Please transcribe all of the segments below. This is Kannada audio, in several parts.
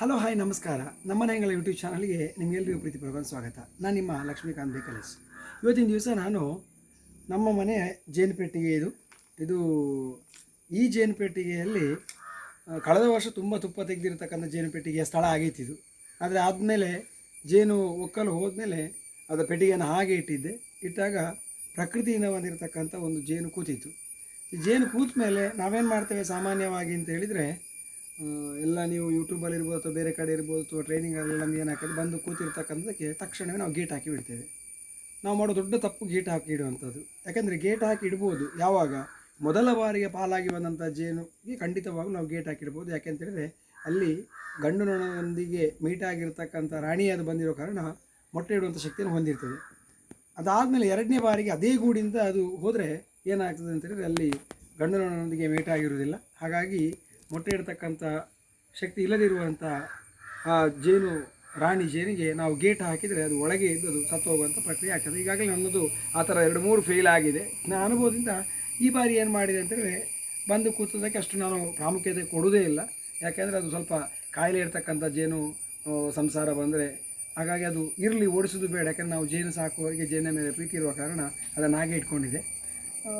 ಹಲೋ ಹಾಯ್ ನಮಸ್ಕಾರ. ನಮ್ಮ ಮನೆಗಳ ಯೂಟ್ಯೂಬ್ ಚಾನಲ್ಗೆ ನಿಮಗೆಲ್ಲರಿಗೂ ಪ್ರೀತಿಪೂರ್ವಕ ಸ್ವಾಗತ. ನಾನು ನಿಮ್ಮ ಲಕ್ಷ್ಮೀಕಾಂತ್ ಬೇಕಲೇಶ್ ಇವತ್ತಿನ ದಿವಸ ನಾನು ನಮ್ಮ ಮನೆ ಜೇನುಪೆಟ್ಟಿಗೆ ಇದು. ಇದು ಈ ಜೇನು ಪೆಟ್ಟಿಗೆಯಲ್ಲಿ ಕಳೆದ ವರ್ಷ ತುಂಬ ತುಪ್ಪ ತೆಗೆದಿರ್ತಕ್ಕಂಥ ಜೇನುಪೆಟ್ಟಿಗೆಯ ಸ್ಥಳ ಆಗೈತಿದು ಆದರೆ ಆದಮೇಲೆ ಜೇನು ಒಕ್ಕಲು ಹೋದ್ಮೇಲೆ ಅದರ ಪೆಟ್ಟಿಗೆಯನ್ನು ಹಾಗೆ ಇಟ್ಟಿದ್ದೆ. ಇಟ್ಟಾಗ ಪ್ರಕೃತಿಯಿಂದ ಬಂದಿರತಕ್ಕಂಥ ಒಂದು ಜೇನು ಕೂತಿತ್ತು. ಈ ಜೇನು ಕೂತ ಮೇಲೆ ನಾವೇನು ಮಾಡ್ತೇವೆ ಸಾಮಾನ್ಯವಾಗಿ ಅಂತ ಹೇಳಿದರೆ ಎಲ್ಲ ನೀವು ಯೂಟ್ಯೂಬಲ್ಲಿ ಇರ್ಬೋದು ಅಥವಾ ಬೇರೆ ಕಡೆ ಇರ್ಬೋದು ಅಥವಾ ಟ್ರೈನಿಂಗಲ್ಲಿ ನಮ್ಗೆ ಏನು ಬಂದು ಕೂತಿರ್ತಕ್ಕಂಥದ್ದಕ್ಕೆ ತಕ್ಷಣವೇ ನಾವು ಗೇಟ್ ಹಾಕಿ ಬಿಡ್ತೇವೆ. ನಾವು ಮಾಡೋ ದೊಡ್ಡ ತಪ್ಪು ಗೇಟ್ ಹಾಕಿ ಇಡುವಂಥದ್ದು. ಯಾಕೆಂದರೆ ಗೇಟ್ ಹಾಕಿ ಇಡ್ಬೋದು. ಯಾವಾಗ? ಮೊದಲ ಬಾರಿಗೆ ಪಾಲಾಗಿ ಬಂದಂಥ ಜೇನುಗೆ ಖಂಡಿತವಾಗೂ ನಾವು ಗೇಟ್ ಹಾಕಿಡ್ಬೋದು ಯಾಕೆಂತೇಳಿದರೆ ಅಲ್ಲಿ ಗಂಡು ನೊಣದೊಂದಿಗೆ ಮೀಟ್ ಆಗಿರ್ತಕ್ಕಂಥ ರಾಣಿ ಅದು ಬಂದಿರೋ ಕಾರಣ ಮೊಟ್ಟೆ ಇಡುವಂಥ ಶಕ್ತಿಯನ್ನು ಹೊಂದಿರ್ತದೆ. ಅದಾದಮೇಲೆ ಎರಡನೇ ಬಾರಿಗೆ ಅದೇ ಗೂಡಿಂದ ಅದು ಹೋದರೆ ಏನಾಗ್ತದೆ ಅಂತೇಳಿದರೆ ಅಲ್ಲಿ ಗಂಡು ನೊಣದೊಂದಿಗೆ ಮೀಟ್ ಆಗಿರುವುದಿಲ್ಲ. ಹಾಗಾಗಿ ಮೊಟ್ಟೆ ಇಡ್ತಕ್ಕಂಥ ಶಕ್ತಿ ಇಲ್ಲದಿರುವಂಥ ಆ ಜೇನು ರಾಣಿ ಜೇನಿಗೆ ನಾವು ಗೇಟ್ ಹಾಕಿದರೆ ಅದು ಒಳಗೆ ಇದ್ದು ಅದು ಸತ್ತು ಹೋಗುವಂಥ ಪ್ರಕ್ರಿಯೆ ಆಗ್ತದೆ. ಈಗಾಗಲೇ ನನ್ನದು ಆ ಥರ ಎರಡು ಮೂರು ಫೇಲ್ ಆಗಿದೆ. ನನ್ನ ಅನುಭವದಿಂದ ಈ ಬಾರಿ ಏನು ಮಾಡಿದೆ ಅಂತಂದರೆ ಬಂದು ಕೂತದಕ್ಕೆ ಅಷ್ಟು ನಾನು ಪ್ರಾಮುಖ್ಯತೆ ಕೊಡುವುದೇ ಇಲ್ಲ. ಯಾಕೆಂದರೆ ಅದು ಸ್ವಲ್ಪ ಕಾಯಿಲೆ ಇರ್ತಕ್ಕಂಥ ಜೇನು ಸಂಸಾರ ಬಂದರೆ ಹಾಗಾಗಿ ಅದು ಇರಲಿ ಓಡಿಸೋದು ಬೇಡ. ಯಾಕಂದರೆ ನಾವು ಜೇನು ಸಾಕುವವರಿಗೆ ಜೇನ ಮೇಲೆ ಪ್ರೀತಿ ಇರುವ ಕಾರಣ ಅದನ್ನು ಹಾಗೆ ಇಟ್ಕೊಂಡಿದ್ದೆ. ಆ,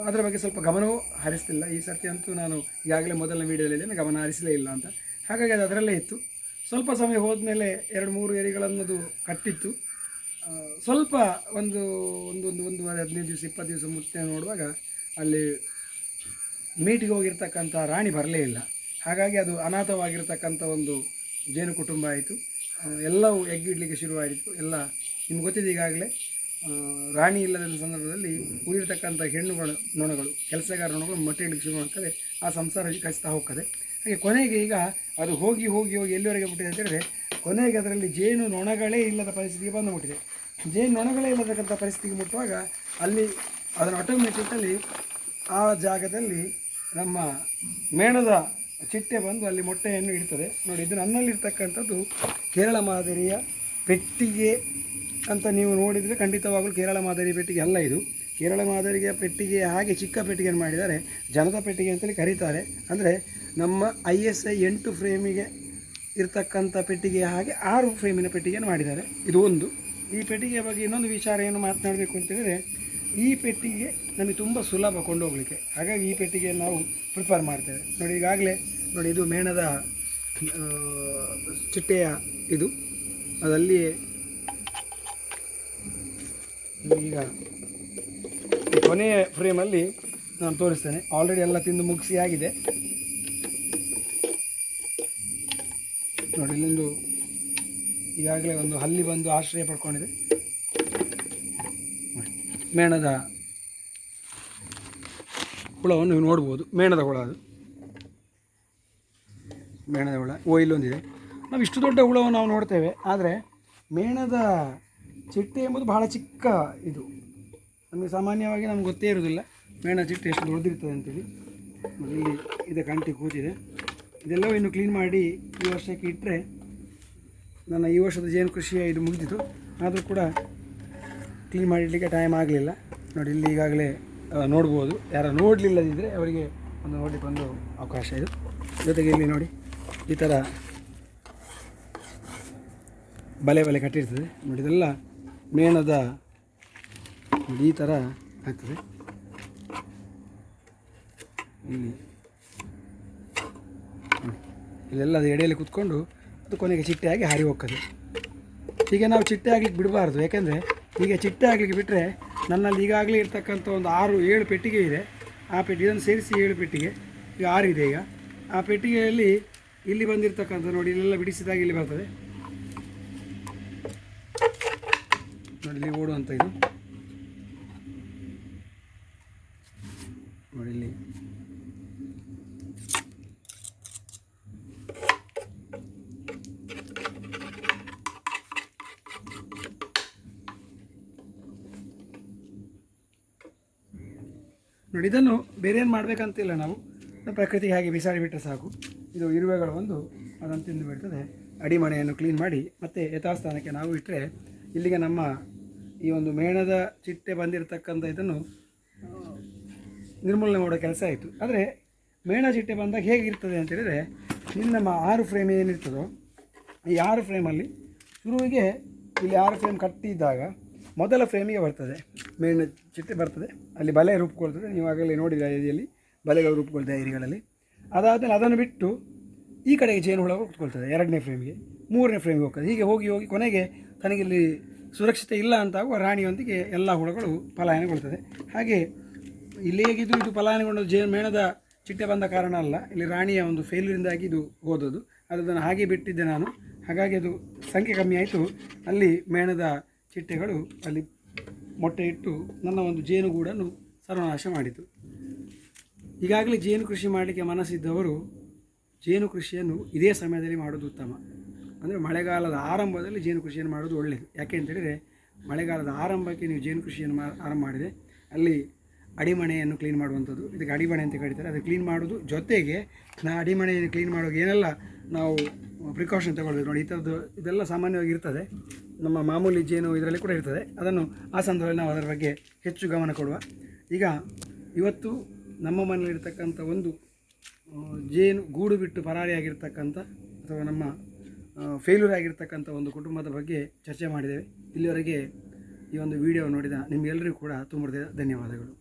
ಅದರ ಬಗ್ಗೆ ಸ್ವಲ್ಪ ಗಮನವೂ ಹರಿಸ್ತಿಲ್ಲ. ಈ ಸರ್ತಿ ಅಂತೂ ನಾನು ಈಗಾಗಲೇ ಮೊದಲನೇ ವೀಡಿಯೋದಲ್ಲಿ ಗಮನ ಹರಿಸಲೇ ಇಲ್ಲ ಅಂತ. ಹಾಗಾಗಿ ಅದು ಅದರಲ್ಲೇ ಇತ್ತು. ಸ್ವಲ್ಪ ಸಮಯ ಹೋದ್ಮೇಲೆ ಎರಡು ಮೂರು ಏರಿಗಳನ್ನು ಅದು ಕಟ್ಟಿತ್ತು. ಸ್ವಲ್ಪ ಒಂದು ಒಂದು ಒಂದು, ಒಂದೂವರೆ, ಹದಿನೈದು ದಿವಸ, ಇಪ್ಪತ್ತು ದಿವಸ ಮುತ್ತೆ ನೋಡುವಾಗ ಅಲ್ಲಿ ಮೀಟಿಗೆ ಹೋಗಿರ್ತಕ್ಕಂಥ ರಾಣಿ ಬರಲೇ ಇಲ್ಲ. ಹಾಗಾಗಿ ಅದು ಅನಾಥವಾಗಿರ್ತಕ್ಕಂಥ ಒಂದು ಜೇನು ಕುಟುಂಬ ಆಯಿತು ಎಲ್ಲವೂ ಎಗ್ಗಿಡಲಿಕ್ಕೆ ಶುರುವಾಯಿತು. ಎಲ್ಲ ನಿಮ್ಗೆ ಗೊತ್ತಿದೆ ಈಗಾಗಲೇ. ರಾಣಿ ಇಲ್ಲದ ಸಂದರ್ಭದಲ್ಲಿ ಉಳಿರ್ತಕ್ಕಂಥ ಹೆಣ್ಣುಗಳು, ನೊಣಗಳು, ಕೆಲಸಗಾರ ನೊಣಗಳು ಮೊಟ್ಟೆ ಇಡಲಿಕ್ಕೆ ಶುರು ಮಾಡ್ತದೆ ಆ ಸಂಸಾರ ಕಚ್ತಾ ಹೋಗ್ತದೆ. ಹಾಗೆ ಕೊನೆಗೆ ಈಗ ಅದು ಹೋಗಿ ಹೋಗಿ ಹೋಗಿ ಎಲ್ಲಿವರೆಗೆ ಬಿಟ್ಟಿದೆ ಅಂತ ಹೇಳಿದ್ರೆ, ಕೊನೆಗೆ ಅದರಲ್ಲಿ ಜೇನು ನೊಣಗಳೇ ಇಲ್ಲದ ಪರಿಸ್ಥಿತಿಗೆ ಬಂದು ಮುಟ್ಟಿದೆ ಜೇನು ನೊಣಗಳೇ ಇಲ್ಲತಕ್ಕಂಥ ಪರಿಸ್ಥಿತಿಗೆ ಮುಟ್ಟುವಾಗ ಅಲ್ಲಿ ಅದನ್ನು ಆಟೋಮೆಟಿಕಲಿ ಆ ಜಾಗದಲ್ಲಿ ನಮ್ಮ ಮೇಣದ ಚಿಟ್ಟೆ ಬಂದು ಅಲ್ಲಿ ಮೊಟ್ಟೆಯನ್ನು ಇಡ್ತದೆ. ನೋಡಿ, ಇದು ನನ್ನಲ್ಲಿರ್ತಕ್ಕಂಥದ್ದು ಕೇರಳ ಮಾದರಿಯ ಪೆಟ್ಟಿಗೆ ಅಂತ ನೀವು ನೋಡಿದರೆ ಖಂಡಿತವಾಗಲೂ ಕೇರಳ ಮಾದರಿ ಪೆಟ್ಟಿಗೆ ಅಲ್ಲ ಇದು. ಕೇರಳ ಮಾದರಿಯ ಪೆಟ್ಟಿಗೆ ಹಾಗೆ ಚಿಕ್ಕ ಪೆಟ್ಟಿಗೆಯನ್ನು ಮಾಡಿದ್ದಾರೆ. ಜನದ ಪೆಟ್ಟಿಗೆ ಅಂತಲೇ ಕರೀತಾರೆ. ಅಂದರೆ ನಮ್ಮ ಐ ಎಸ್ ಐ ಎಂಟು ಫ್ರೇಮಿಗೆ ಇರ್ತಕ್ಕಂಥ ಪೆಟ್ಟಿಗೆ ಹಾಗೆ ಆರು ಫ್ರೇಮಿನ ಪೆಟ್ಟಿಗೆಯನ್ನು ಮಾಡಿದ್ದಾರೆ. ಇದು ಒಂದು. ಈ ಪೆಟ್ಟಿಗೆಯ ಬಗ್ಗೆ ಇನ್ನೊಂದು ವಿಚಾರ ಏನು ಮಾತನಾಡಬೇಕು ಅಂತೇಳಿದರೆ ಈ ಪೆಟ್ಟಿಗೆ ನಮಗೆ ತುಂಬ ಸುಲಭ ಕೊಂಡೋಗಲಿಕ್ಕೆ. ಹಾಗಾಗಿ ಈ ಪೆಟ್ಟಿಗೆಯನ್ನು ನಾವು ಪ್ರಿಪೇರ್ ಮಾಡ್ತೇವೆ. ನೋಡಿ, ಈಗಾಗಲೇ ನೋಡಿ, ಇದು ಮೇಣದ ಚಿಟ್ಟೆಯ ಇದು. ಅದಲ್ಲಿ ಈಗ ಕೊನೆಯ ಫ್ರೇಮಲ್ಲಿ ನಾನು ತೋರಿಸ್ತೇನೆ. ಆಲ್ರೆಡಿ ಎಲ್ಲ ತಿಂದು ಮುಗಿಸಿ ಆಗಿದೆ. ನೋಡಿ, ಇಲ್ಲೊಂದು ಈಗಾಗಲೇ ಒಂದು ಹಲ್ಲಿ ಬಂದು ಆಶ್ರಯ ಪಡ್ಕೊಂಡಿದೆ. ಮೇಣದ ಹುಳವನ್ನು ನೀವು ನೋಡ್ಬೋದು. ಮೇಣದ ಹುಳ ಅದು. ಮೇಣದ ಹುಳ, ಓ, ಇಲ್ಲೊಂದಿದೆ. ನಾವು ಇಷ್ಟು ದೊಡ್ಡ ಹುಳವನ್ನು ನಾವು ನೋಡ್ತೇವೆ. ಆದರೆ ಮೇಣದ ಚಿಟ್ಟೆ ಎಂಬುದು ಬಹಳ ಚಿಕ್ಕ ಇದು. ನಮಗೆ ಸಾಮಾನ್ಯವಾಗಿ ನಮ್ಗೆ ಗೊತ್ತೇ ಇರೋದಿಲ್ಲ ಮೇಣ ಚಿಟ್ಟೆ ಎಷ್ಟು ದೊಡ್ಡದಿರ್ತದೆ ಅಂತೇಳಿ. ಇಲ್ಲಿ ಇದೆ ಕಂಟಿ ಕೂತಿದೆ. ಇದೆಲ್ಲವೂ ಇನ್ನು ಕ್ಲೀನ್ ಮಾಡಿ ಈ ವರ್ಷಕ್ಕೆ ಇಟ್ಟರೆ ನನ್ನ ಈ ವರ್ಷದ ಜೇನು ಕೃಷಿಯ ಇದು ಮುಗಿದಿತ್ತು ಆದರೂ ಕೂಡ ಕ್ಲೀನ್ ಮಾಡಿಡಲಿಕ್ಕೆ ಟೈಮ್ ಆಗಲಿಲ್ಲ. ನೋಡಿ, ಇಲ್ಲಿ ಈಗಾಗಲೇ ನೋಡ್ಬೋದು. ಯಾರು ನೋಡಲಿಲ್ಲದಿದ್ದರೆ ಅವರಿಗೆ ಒಂದು ನೋಡಲಿಕ್ಕೆ ಒಂದು ಅವಕಾಶ ಇದು. ಜೊತೆಗೆ ಇಲ್ಲಿ ನೋಡಿ, ಈ ಥರ ಬಲೆ ಬಲೆ ಕಟ್ಟಿರ್ತದೆ. ನೋಡಿ, ಇದೆಲ್ಲ ಮೇಣದ ಈ ಥರ ಆಗ್ತದೆ ಇಲ್ಲಿ. ಇಲ್ಲೆಲ್ಲ ಅದು ಎಡೆಯಲ್ಲಿ ಕುತ್ಕೊಂಡು ಅದು ಕೊನೆಗೆ ಚಿಟ್ಟೆ ಆಗಿ ಹಾರಿ ಹೋಗ್ತದೆ. ಹೀಗೆ ನಾವು ಚಿಟ್ಟೆ ಆಗಲಿಕ್ಕೆ ಬಿಡಬಾರ್ದು. ಯಾಕೆಂದರೆ ಹೀಗೆ ಚಿಟ್ಟೆ ಆಗಲಿಕ್ಕೆ ಬಿಟ್ಟರೆ ನನ್ನಲ್ಲಿ ಈಗಾಗಲೇ ಇರ್ತಕ್ಕಂಥ ಒಂದು ಆರು, ಏಳು ಪೆಟ್ಟಿಗೆ ಇದೆ. ಆ ಪೆಟ್ಟಿಗೆ ಇದನ್ನು ಸೇರಿಸಿ ಏಳು ಪೆಟ್ಟಿಗೆ. ಈಗ ಆರು ಇದೆ ಈಗ. ಆ ಪೆಟ್ಟಿಗೆಯಲ್ಲಿ ಇಲ್ಲಿ ಬಂದಿರತಕ್ಕಂಥ ನೋಡಿ, ಇಲ್ಲೆಲ್ಲ ಬಿಡಿಸಿದಾಗ ಇಲ್ಲಿ ಬರ್ತದೆ. ನೋಡಿ, ಇಲ್ಲಿ ಓಡುವಂಥ ಇದು. ನೋಡಿ ಇಲ್ಲಿ. ನೋಡಿ, ಇದನ್ನು ಬೇರೆ ಏನು ಮಾಡಬೇಕಂತಿಲ್ಲ ನಾವು. ಪ್ರಕೃತಿಗೆ ಹಾಗೆ ಬಿಸಾಡಿಬಿಟ್ರೆ ಸಾಕು. ಇದು ಇರುವೆಗಳು ಒಂದು ಅದನ್ನು ತಿಂದು ಬಿಡ್ತದೆ. ಅಡಿಮನೆಯನ್ನು ಕ್ಲೀನ್ ಮಾಡಿ ಮತ್ತು ಯಥಾಸ್ಥಾನಕ್ಕೆ ನಾವು ಇಟ್ಟರೆ ಇಲ್ಲಿಗೆ ನಮ್ಮ ಈ ಒಂದು ಮೇಣದ ಚಿಟ್ಟೆ ಬಂದಿರತಕ್ಕಂಥ ಇದನ್ನು ನಿರ್ಮೂಲನೆ ಮಾಡೋ ಕೆಲಸ ಆಯಿತು. ಆದರೆ ಮೇಣ ಚಿಟ್ಟೆ ಬಂದಾಗ ಹೇಗಿರ್ತದೆ ಅಂತೇಳಿದರೆ ನಮ್ಮ ಆರು ಫ್ರೇಮ್ ಏನಿರ್ತದೋ, ಈ ಆರು ಫ್ರೇಮಲ್ಲಿ ಶುರುವಿಗೆ ಇಲ್ಲಿ ಆರು ಫ್ರೇಮ್ ಕಟ್ಟಿದ್ದಾಗ ಮೊದಲ ಫ್ರೇಮಿಗೆ ಬರ್ತದೆ. ಮೇಣ ಚಿಟ್ಟೆ ಬರ್ತದೆ. ಅಲ್ಲಿ ಬಲೆ ರೂಪುಕೊಳ್ತದೆ ನೀವು ಆಗಲೇ ನೋಡಿದ ಇದರಲ್ಲಿ ಬಲೆಗಳು ರೂಪುಕೊಳ್ತದೆ ಏರಿಗಳಲ್ಲಿ. ಅದಾದಮೇಲೆ ಅದನ್ನು ಬಿಟ್ಟು ಈ ಕಡೆಗೆ ಜೇನು ಹುಳ ಕೂತ್ಕೊಳ್ತದೆ ಎರಡನೇ ಫ್ರೇಮಿಗೆ ಮೂರನೇ ಫ್ರೇಮ್ಗೆ ಹೋಗ್ತದೆ. ಹೀಗೆ ಹೋಗಿ ಹೋಗಿ ಕೊನೆಗೆ ತನಗಿಲ್ಲಿ ಸುರಕ್ಷತೆ ಇಲ್ಲ ಅಂತಾಗುವ ರಾಣಿಯೊಂದಿಗೆ ಎಲ್ಲ ಹುಳಗಳು ಪಲಾಯನಗೊಳ್ತದೆ ಹಾಗೆ ಇಲ್ಲಿ ಹೇಗಿದ್ದು ಇದು ಪಲಾಯನಗೊಂಡ ಜೇನು ಮೇಣದ ಚಿಟ್ಟೆ ಬಂದ ಕಾರಣ ಅಲ್ಲ, ಇಲ್ಲಿ ರಾಣಿಯ ಒಂದು ಫೇಲ್ಯೂರಿಂದಾಗಿ ಇದು ಹೋದದ್ದು. ಅದನ್ನು ಹಾಗೆ ಬಿಟ್ಟಿದ್ದೆ ನಾನು. ಹಾಗಾಗಿ ಅದು ಸಂಖ್ಯೆ ಕಮ್ಮಿ ಆಯಿತು. ಅಲ್ಲಿ ಮೇಣದ ಚಿಟ್ಟೆಗಳು ಅಲ್ಲಿ ಮೊಟ್ಟೆ ಇಟ್ಟು ನನ್ನ ಒಂದು ಜೇನುಗೂಡನ್ನು ಸರ್ವನಾಶ ಮಾಡಿತು. ಈಗಾಗಲೇ ಜೇನು ಕೃಷಿ ಮಾಡಲಿಕ್ಕೆ ಮನಸ್ಸಿದ್ದವರು ಜೇನು ಕೃಷಿಯನ್ನು ಇದೇ ಸಮಯದಲ್ಲಿ ಮಾಡೋದು ಉತ್ತಮ. ಅಂದರೆ ಮಳೆಗಾಲದ ಆರಂಭದಲ್ಲಿ ಜೇನು ಕೃಷಿಯನ್ನು ಮಾಡೋದು ಒಳ್ಳೆಯದು ಯಾಕೆ ಅಂತೇಳಿದರೆ ಮಳೆಗಾಲದ ಆರಂಭಕ್ಕೆ ನೀವು ಜೇನು ಕೃಷಿಯನ್ನು ಮಾ, ಆರಂಭ ಮಾಡಿದರೆ ಅಲ್ಲಿ ಅಡಿಮಣೆಯನ್ನು ಕ್ಲೀನ್ ಮಾಡುವಂಥದ್ದು. ಇದಕ್ಕೆ ಅಡಿಮಣೆ ಅಂತ ಕರೀತಾರೆ. ಅದು ಕ್ಲೀನ್ ಮಾಡೋದು ಜೊತೆಗೆ ನಾ ಅಡಿಮಣೆಯನ್ನು ಕ್ಲೀನ್ ಮಾಡುವಾಗ ಏನೆಲ್ಲ ನಾವು ಪ್ರಿಕಾಷನ್ ತಗೊಳ್ಬೇಕು. ನೋಡಿ, ಈ ಥರದ್ದು ಇದೆಲ್ಲ ಸಾಮಾನ್ಯವಾಗಿ ಇರ್ತದೆ. ನಮ್ಮ ಮಾಮೂಲಿ ಜೇನು ಇದರಲ್ಲಿ ಕೂಡ ಇರ್ತದೆ. ಅದನ್ನು ಆ ಸಂದರ್ಭದಲ್ಲಿ ನಾವು ಅದರ ಬಗ್ಗೆ ಹೆಚ್ಚು ಗಮನ ಕೊಡುವ. ಈಗ ಇವತ್ತು ನಮ್ಮ ಮನೆಯಲ್ಲಿರ್ತಕ್ಕಂಥ ಒಂದು ಜೇನು ಗೂಡು ಬಿಟ್ಟು ಪರಾರಿಯಾಗಿರ್ತಕ್ಕಂಥ ಅಥವಾ ನಮ್ಮ ಫೇಲ್ಯೂರ್ ಆಗಿರ್ತಕ್ಕಂಥ ಒಂದು ಕುಟುಂಬದ ಬಗ್ಗೆ ಚರ್ಚೆ ಮಾಡಿದ್ದೇವೆ. ಇಲ್ಲಿವರೆಗೆ ಈ ಒಂದು ವಿಡಿಯೋ ನೋಡಿದ ನಿಮಗೆಲ್ಲರಿಗೂ ಕೂಡ ತುಂಬ ಧನ್ಯವಾದಗಳು.